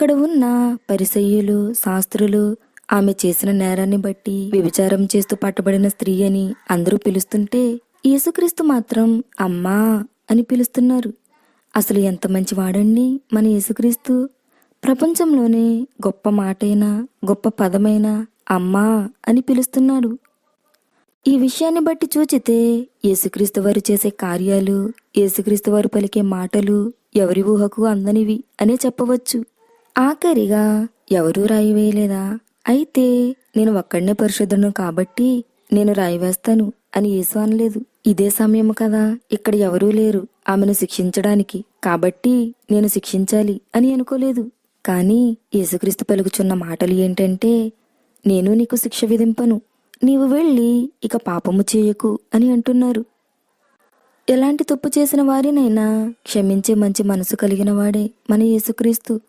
అక్కడ ఉన్న పరిసయ్యులు శాస్త్రులు ఆమె చేసిన నేరాన్ని బట్టి వ్యభిచారం చేస్తూ పట్టబడిన స్త్రీ అని అందరూ పిలుస్తుంటే యేసుక్రీస్తు మాత్రం అమ్మా అని పిలుస్తున్నారు. అసలు ఎంత మంచి వాడండి మన యేసుక్రీస్తు? ప్రపంచంలోనే గొప్ప మాటైనా గొప్ప పదమైనా అమ్మా అని పిలుస్తున్నాడు ఈ విషయాన్ని బట్టి చూచితే యేసుక్రీస్తు వారు చేసే కార్యాలు యేసుక్రీస్తు వారు పలికే మాటలు ఎవరి ఊహకు అందనివి అనే చెప్పవచ్చు. ఆఖరిగా ఎవరూ రాయి వేయలేదా అయితే నేను ఒక్కడనే పరిశుద్ధను కాబట్టి నేను రాయి వేస్తాను అని యేసు అనలేదు. ఇదే సమయం కదా. ఇక్కడ ఎవరూ లేరు. ఆమెను శిక్షించడానికి. కాబట్టి నేను శిక్షించాలి అని అనుకోలేదు. కానీ యేసుక్రీస్తు పలుకుచున్న మాటలు ఏంటంటే నేను నీకు శిక్ష విధింపను. నీవు వెళ్ళి ఇక పాపము చేయకు అని అంటున్నారు. ఎలాంటి తప్పు చేసిన వారినైనా క్షమించే మంచి మనసు కలిగిన వాడే మన యేసుక్రీస్తు.